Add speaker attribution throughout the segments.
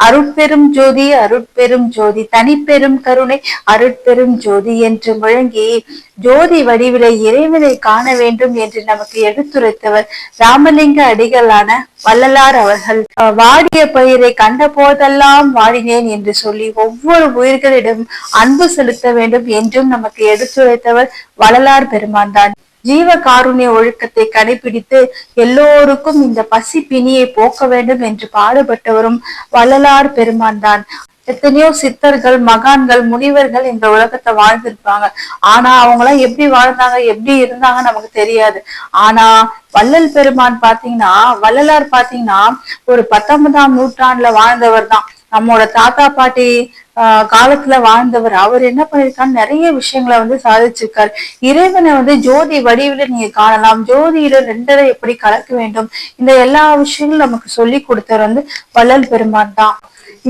Speaker 1: அருட்பெரும் ஜோதி அருட்பெரும் ஜோதி தனிப்பெரும் கருணை அருட்பெரும் ஜோதி என்று முழங்கி ஜோதி வடிவிலை இறைவனை காண வேண்டும் என்று நமக்கு எடுத்துரைத்தவர் ராமலிங்க அடிகளான வள்ளலார் அவர்கள். வாடிய பயிரை கண்ட போதெல்லாம் வாடினேன் என்று சொல்லி ஒவ்வொரு உயிர்களிடம் அன்பு செலுத்த வேண்டும் என்றும் நமக்கு எடுத்துரைத்தவர் வள்ளலார் பெருமான் தான் ஜீவ காருண்ய ஒழுக்கத்தை கடைபிடித்து எல்லோருக்கும் இந்த பசி பிணியை போக்க வேண்டும் என்று பாடுபட்டவரும் வள்ளலார் பெருமான் தான் எத்தனையோ சித்தர்கள் மகான்கள் முனிவர்கள் இந்த உலகத்தை வாழ்ந்திருப்பாங்க. ஆனா அவங்க எல்லாம் எப்படி வாழ்ந்தாங்க எப்படி இருந்தாங்க நமக்கு தெரியாது. ஆனா வள்ளல் பெருமான் பாத்தீங்கன்னா வள்ளலார் பாத்தீங்கன்னா ஒரு பத்தொன்பதாம் நூற்றாண்டுல வாழ்ந்தவர் தான் நம்மோட தாத்தா பாட்டி காலத்துல வாழ்ந்தவர். அவர் என்ன பண்ணிருக்காரு நிறைய விஷயங்களை வந்து சாதிச்சிருக்காரு. இறைவனை வந்து ஜோதி வடிவில நீங்க காணலாம். ஜோதியில ரெண்டரை எப்படி கலக்க வேண்டும்? இந்த எல்லா விஷயங்களும் நமக்கு சொல்லி கொடுத்தவர் வந்து வள்ளல் பெருமான் தான்.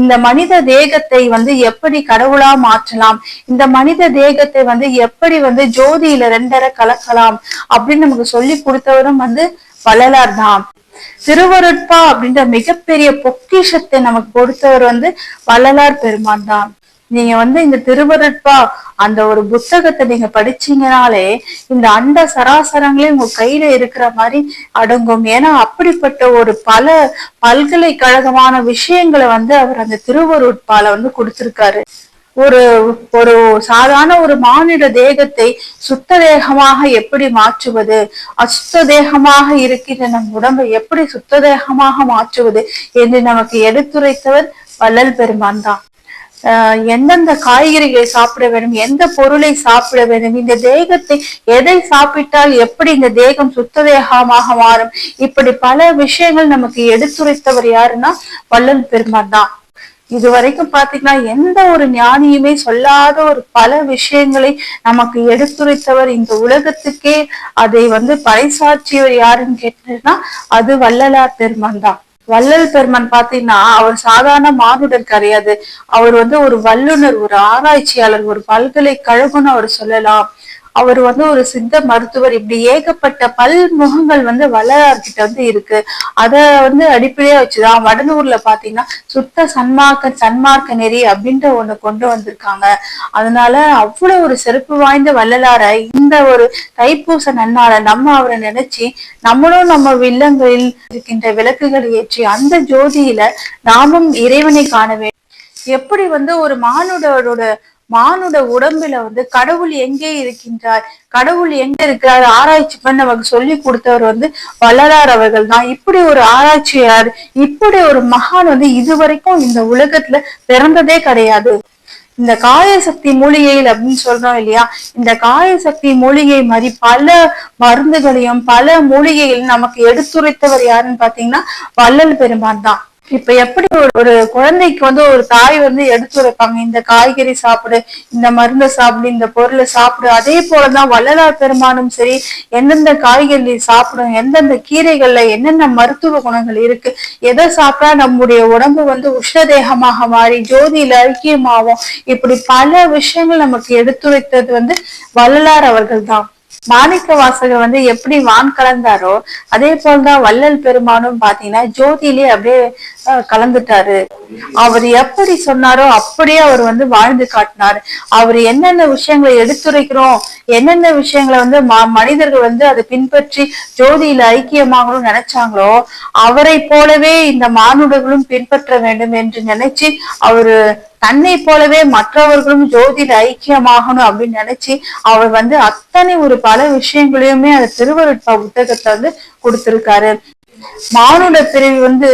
Speaker 1: இந்த மனித தேகத்தை வந்து எப்படி கடவுளா மாற்றலாம்? இந்த மனித தேகத்தை வந்து எப்படி வந்து ஜோதியில ரெண்டரை கலக்கலாம்? அப்படின்னு நமக்கு சொல்லி கொடுத்தவரும் வந்து வள்ளலார் தான். திருவருட்பா அப்படின்ற மிகப்பெரிய பொக்கிஷத்தை நமக்கு கொடுத்தவர் வந்து வள்ளலார் பெருமான் தான். நீங்க வந்து இந்த திருவருட்பா அந்த ஒரு புத்தகத்தை நீங்க படிச்சீங்கனாலே இந்த அண்ட சராசரங்களே உங்க கையில இருக்கிற மாதிரி அடங்கும். ஏன்னா அப்படிப்பட்ட ஒரு பல பல்கலைக்கழகமான விஷயங்களை வந்து அவர் அந்த திருவருட்பால வந்து கொடுத்திருக்காரு. ஒரு ஒரு சாதாரண ஒரு மானிட தேகத்தை சுத்த தேகமாக எப்படி மாற்றுவது? அசுத்த தேகமாக இருக்கின்ற நம் உடம்பை எப்படி சுத்த தேகமாக மாற்றுவது என்று நமக்கு எடுத்துரைத்தவர் வள்ளல் பெருமான் தான். ஆஹ் எந்தெந்த காய்கறிகளை சாப்பிட வேண்டும் எந்த பொருளை சாப்பிட வேண்டும் இந்த தேகத்தை எதை சாப்பிட்டால் எப்படி இந்த தேகம் சுத்த தேகமாக மாறும்? இப்படி பல விஷயங்கள் நமக்கு எடுத்துரைத்தவர் யாருன்னா வள்ளல் பெருமான் தான். இது வரைக்கும் பாத்தீங்கன்னா எந்த ஒரு ஞானியுமே சொல்லாத ஒரு பல விஷயங்களை நமக்கு எடுத்துரைத்தவர் இந்த உலகத்துக்கே. அதை வந்து பறைசாற்றியவர் யாருன்னு கேட்டீங்கன்னா அது வள்ளலார் பெருமான் தான். வள்ளல் பெருமன் பாத்தீங்கன்னா அவர் சாதாரண மானுடர் கிடையாது. அவர் வந்து ஒரு வல்லுனர் ஒரு ஆராய்ச்சியாளர் ஒரு பல்கலைக்கழகம்னு அவர் சொல்லலாம். அவர் வந்து ஒரு சித்த மருத்துவர். இப்படி ஏகப்பட்ட பல் முகங்கள் வந்து வள்ளலார்கிட்ட வந்து இருக்கு. அத வந்து அடிப்படையா வச்சுதான் வடலூர்ல பாத்தீங்கன்னா சுத்த சன்மார்க்க சன்மார்க்க நெறி அப்படின்ற ஒண்ணு கொண்டு வந்திருக்காங்க. அதனால அவ்வளவு ஒரு சிறப்பு வாய்ந்த வள்ளலாரை இந்த ஒரு தைப்பூச நன்னால நம்ம அவரை நினைச்சு நம்மளும் நம்ம வில்லங்களில் இருக்கின்ற விளக்குகளை ஏற்றி அந்த ஜோதியில நாமும் இறைவனை காண வேண்டும். எப்படி வந்து ஒரு மானுடரோட மானுட உடம்புல வந்து கடவுள் எங்கே இருக்கின்றார்? கடவுள் எங்க இருக்கிறார்? ஆராய்ச்சி பண்ண நமக்கு சொல்லி கொடுத்தவர் வந்து வள்ளலார் அவர்கள் தான் இப்படி ஒரு ஆராய்ச்சியார் இப்படி ஒரு மகான் வந்து இதுவரைக்கும் இந்த உலகத்துல பிறந்ததே கிடையாது. இந்த காயசக்தி மூலிகையில் அப்படின்னு சொல்றோம் இல்லையா? இந்த காயசக்தி மூலிகை மாதிரி பல மருந்துகளையும் பல மூலிகைகளையும் நமக்கு எடுத்துரைத்தவர் யாருன்னு பாத்தீங்கன்னா வள்ளல் பெருமான் தான் இப்ப எப்படி ஒரு ஒரு குழந்தைக்கு வந்து ஒரு தாய் வந்து எடுத்துரைப்பாங்க இந்த காய்கறி சாப்பிடு இந்த மருந்தை சாப்பிடு இந்த பொருளை சாப்பிடு. அதே போலதான் வள்ளலார் பெருமானும் சரி எந்தெந்த காய்கறி சாப்பிடும் எந்தெந்த கீரைகள்ல என்னென்ன மருத்துவ குணங்கள் இருக்கு எதை சாப்பிட்டா நம்முடைய உடம்பு வந்து உஷ்ணதேகமாக மாறி ஜோதியில ஐக்கியமாகும். இப்படி பல விஷயங்கள் நமக்கு எடுத்துரைத்தது வந்து வள்ளலார் அவர்கள் தான் மாணிக்க வாசகர் வந்து எப்படி வான் கலந்தாரோ அதே போல்தான் வள்ளல் பெருமானும் பாத்தீங்கன்னா ஜோதியிலே அப்படியே கலந்துட்டாரு. அவர் எப்படி சொன்னாரோ அப்படியே அவர் வந்து வாழ்ந்து காட்டினாரு. அவர் என்னென்ன விஷயங்களை எடுத்துரைக்கிறோம் என்னென்ன விஷயங்களை வந்து மனிதர்கள் வந்து அதை பின்பற்றி ஜோதியில ஐக்கியமாகணும்னு நினைச்சாங்களோ அவரை போலவே இந்த மானுடர்களும் பின்பற்ற வேண்டும் என்று நினைச்சு அவரு தன்னை போலவே மற்றவர்களும் ஜோதியில ஐக்கியமாகணும் அப்படின்னு நினைச்சு அவர் வந்து அத்தனை ஒரு பல விஷயங்களையுமே அந்த திருவருட்பா புத்தகத்தை வந்து கொடுத்திருக்காரு. மானுட பிரிவு வந்து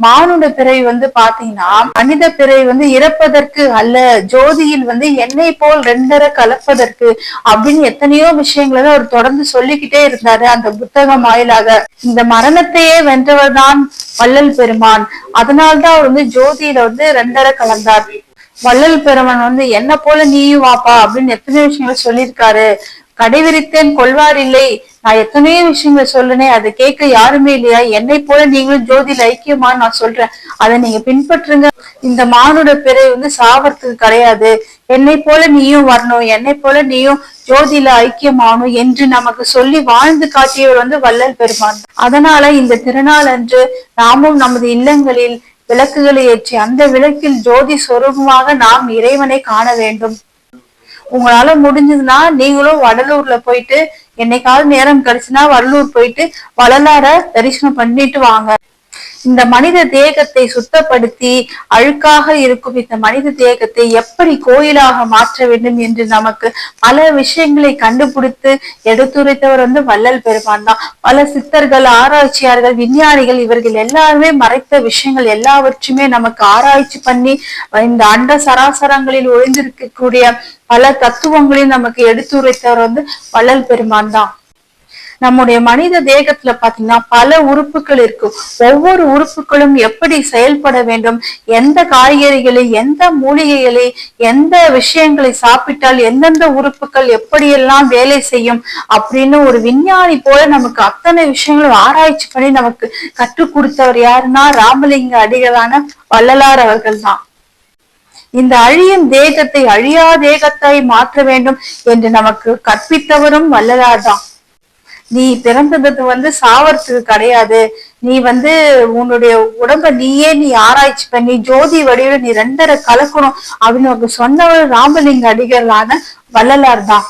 Speaker 1: மானுட பிறை வந்து பாத்தீங்கன்னா மனித பிறை வந்து இறப்பதற்கு அல்ல ஜோதியில் வந்து என்னை போல் ரெண்டரை கலப்பதற்கு அப்படின்னு எத்தனையோ விஷயங்களை அவர் தொடர்ந்து சொல்லிக்கிட்டே இருந்தாரு. அந்த புத்தகம் வாயிலாக இந்த மரணத்தையே வென்றவர் தான் வள்ளல் பெருமான். அதனால்தான் அவர் வந்து ஜோதியில வந்து ரெண்டரை கலந்தார். வள்ளல் பெருமான் வந்து என்ன போல நீயும் வாப்பா அப்படின்னு எத்தனை விஷயங்களை சொல்லியிருக்காரு. கடைவிரித்தேன் கொள்வார் இல்லை நான் எத்தனையோ விஷயங்களை சொல்லுனேன் அதை கேட்க யாருமே இல்லையா? என்னை போல நீங்களும் ஜோதியில ஐக்கியமா நான் சொல்றேன். அதை நீங்க பின்பற்றுங்க. இந்த மானுட பிறை வந்து சாவறதுக்கு கிடையாது. என்னை போல நீயும் வரணும். என்னை போல நீயும் ஜோதியில ஐக்கியமாகணும் என்று நமக்கு சொல்லி வாழ்ந்து காட்டியவர் வந்து வள்ளல் பெருமான். அதனால இந்த திருநாள் அன்று நாமும் நமது இல்லங்களில் விளக்குகளை ஏற்றி அந்த விளக்கில் ஜோதி சொரூபமாக நாம் இறைவனை காண வேண்டும். உங்களால முடிஞ்சதுன்னா நீங்களும் வடலூர்ல போயிட்டு என்னைக்காவது நேரம் கிடைச்சுன்னா வடலூர் போயிட்டு வள்ளலார தரிசனம் பண்ணிட்டு வாங்க. இந்த மனித தேகத்தை சுத்தப்படுத்தி அழுக்காக இருக்கும் இந்த மனித தேகத்தை எப்படி கோயிலாக மாற்ற வேண்டும் என்று நமக்கு பல விஷயங்களை கண்டுபிடித்து எடுத்துரைத்தவர் வந்து வள்ளல் பெருமான் தான். பல சித்தர்கள் ஆராய்ச்சியாளர்கள் விஞ்ஞானிகள் இவர்கள் எல்லாருமே மறைத்த விஷயங்கள் எல்லாவற்றுமே நமக்கு ஆராய்ச்சி பண்ணி இந்த அண்ட சராசரங்களில் ஒழிந்திருக்கக்கூடிய பல தத்துவங்களையும் நமக்கு எடுத்துரைத்தவர் வந்து வள்ளல் பெருமான் தான். நம்முடைய மனித தேகத்துல பாத்தீங்கன்னா பல உறுப்புகள் இருக்கும். ஒவ்வொரு உறுப்புகளும் எப்படி செயல்பட வேண்டும்? எந்த காய்கறிகளை எந்த மூலிகைகளை எந்த விஷயங்களை சாப்பிட்டால் எந்தெந்த உறுப்புகள் எப்படியெல்லாம் வேலை செய்யும் அப்படின்னு ஒரு விஞ்ஞானி போல நமக்கு அத்தனை விஷயங்களும் ஆராய்ச்சி பண்ணி நமக்கு கற்றுக் கொடுத்தவர் யாருன்னா ராமலிங்க அடிகளான வள்ளலார் அவர்கள் தான் இந்த அழியும் தேகத்தை அழியா தேகத்தை மாற்ற வேண்டும் என்று நமக்கு கற்பித்தவரும் வள்ளலார் தான். நீ பிறந்தது வந்து சாவறதுக்கு கிடையாது. நீ வந்து உன்னுடைய உடம்ப நீயே நீ ஆராய்ச்சி பண்ணி ஜோதி வடிவில் நீ ரெண்டரை கலக்கணும் அப்படின்னு சொன்னவர் ராமலிங்க அடிகளான வள்ளலார் தான்.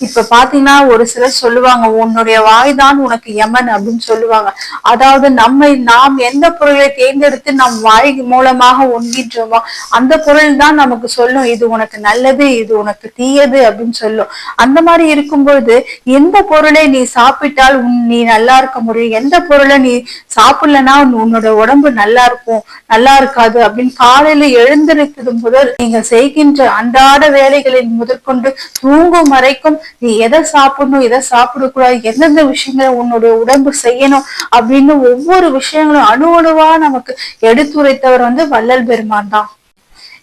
Speaker 1: இப்ப பாத்தீங்கன்னா ஒரு சிலர் சொல்லுவாங்க உன்னுடைய வாய் தான் உனக்கு யமன் அப்படின்னு சொல்லுவாங்க. அதாவது நம்மை நாம் எந்த பொருளை தேர்ந்தெடுத்து நம் வாய் மூலமாக உண்கின்றோமோ அந்த பொருள் தான் நமக்கு சொல்லும். இது உனக்கு நல்லது இது உனக்கு தீயது அப்படின்னு சொல்லும். அந்த மாதிரி இருக்கும்பொழுது எந்த பொருளை நீ சாப்பிட்டால் உன் நீ நல்லா இருக்க முடியும்? எந்த பொருளை நீ சாப்பிடலன்னா உன்னோட உடம்பு நல்லா இருக்கும் நல்லா இருக்காது அப்படின்னு காலையில எழுந்திருக்கிறது முதல் நீங்க செய்கின்ற அன்றாட வேலைகளின் முதற்கொண்டு தூங்கும் வரைக்கும் நீ எதை சாப்பிடணும் எதை சாப்பிடக்கூடாது எந்தெந்த விஷயங்களை உன்னுடைய உடம்பு செய்யணும் அப்படின்னு ஒவ்வொரு விஷயங்களும் அணு அணுவா நமக்கு எடுத்துரைத்தவர் வந்து வள்ளல் பெருமான் தான்.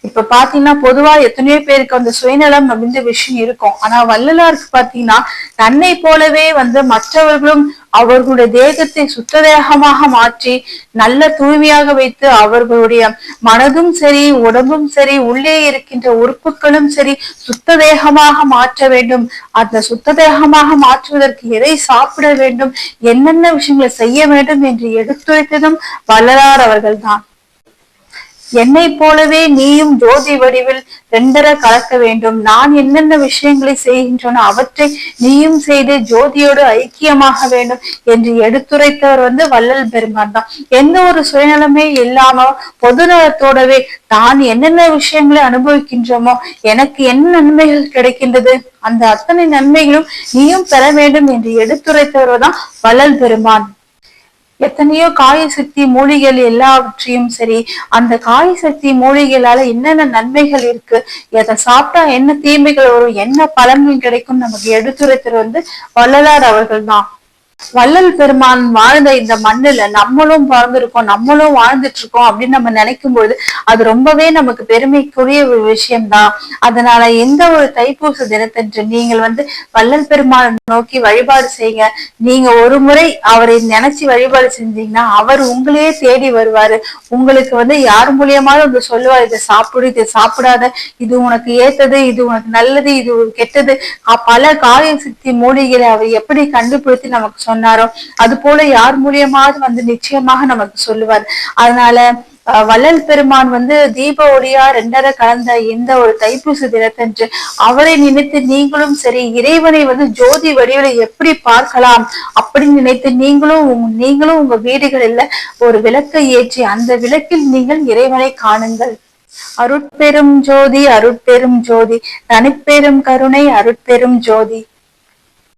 Speaker 1: இப்ப பாத்தீங்கன்னா பொதுவா எத்தனையோ பேருக்கு அந்த சுயநலம் அப்படின்ற விஷயம் இருக்கும். ஆனா வள்ளலாருக்கு பாத்தீங்கன்னா தன்னை போலவே வந்து மற்றவர்களும் அவர்களுடைய தேகத்தை சுத்த தேகமாக மாற்றி நல்ல தூய்மையாக வைத்து அவர்களுடைய மனதும் சரி உடம்பும் சரி உள்ளே இருக்கின்ற உறுப்புகளும் சரி சுத்த தேகமாக மாற்ற வேண்டும். அந்த சுத்த தேகமாக மாற்றுவதற்கு எதை சாப்பிட வேண்டும்? என்னென்ன விஷயங்களை செய்ய வேண்டும் என்று எடுத்துரைத்ததும் வள்ளலார் அவர்கள்தான். என்னை போலவே நீயும் ஜோதி வடிவில் ரெண்டர கலக்க வேண்டும். நான் என்னென்ன விஷயங்களை செய்கின்றனோ அவற்றை நீயும் செய்து ஜோதியோடு ஐக்கியமாக வேண்டும் என்று எடுத்துரைத்தவர் வந்து வள்ளல் பெருமான் தான். எந்த ஒரு சுயநலமே இல்லாம பொதுநலத்தோடவே தான் என்னென்ன விஷயங்களை அனுபவிக்கின்றோமோ எனக்கு என்ன நன்மைகள் கிடைக்கின்றது அந்த அத்தனை நன்மைகளும் நீயும் பெற வேண்டும் என்று எடுத்துரைத்தவர் தான் வள்ளல் பெருமான். எத்தனையோ காய சக்தி மூலிகள் எல்லாவற்றையும் சரி அந்த காய சக்தி மூலிகைகளால என்னென்ன நன்மைகள் இருக்கு எதை சாப்பிட்டா என்ன தீமைகள் வரும் என்ன பலன்கள் கிடைக்கும் நமக்கு எடுத்துரைத்தர் வந்து வள்ளலார் அவர்கள் தான். வள்ளல் பெருமான் வாழ்ந்த இந்த மண்ணுல நம்மளும் பிறந்திருக்கோம் நம்மளும் வாழ்ந்துட்டு இருக்கோம் அப்படின்னு நம்ம நினைக்கும் பொழுது அது ரொம்பவே நமக்கு பெருமைக்குரிய ஒரு விஷயம்தான். அதனால எந்த ஒரு தைப்பூச தினத்தன்று நீங்கள் வந்து வள்ளல் பெருமான் நோக்கி வழிபாடு செய்யுங்க. நீங்க ஒரு முறை அவரை நினைச்சு வழிபாடு செஞ்சீங்கன்னா அவர் உங்களையே தேடி வருவாரு. உங்களுக்கு வந்து யார் மூலியமாவது வந்து சொல்லுவார் இதை சாப்பிடு இதை சாப்பிடாத இது உனக்கு ஏத்தது இது உனக்கு நல்லது இது கெட்டது. பல காய சக்தி மூலிகளை அவர் எப்படி கண்டுபிடித்து நமக்கு சொன்னாரோ? அது போல யார் மூலியமாவது வந்து நிச்சயமாக நமக்கு சொல்லுவார். அதனால வள்ளல் பெருமான் வந்து தீப ஒளியா ரெண்டரை கலந்த இந்த ஒரு தைப்பூச தினத்தன்று அவரை நினைத்து நீங்களும் சரி இறைவனை வந்து ஜோதி வடிவில எப்படி பார்க்கலாம் அப்படின்னு நினைத்து நீங்களும் நீங்களும் உங்க வீடுகளில் ஒரு விளக்கை ஏற்றி அந்த விளக்கில் நீங்கள் இறைவனை காணுங்கள். அருட்பெரும் ஜோதி அருட்பெரும் ஜோதி தனிப்பெரும் கருணை அருட்பெரும் ஜோதி.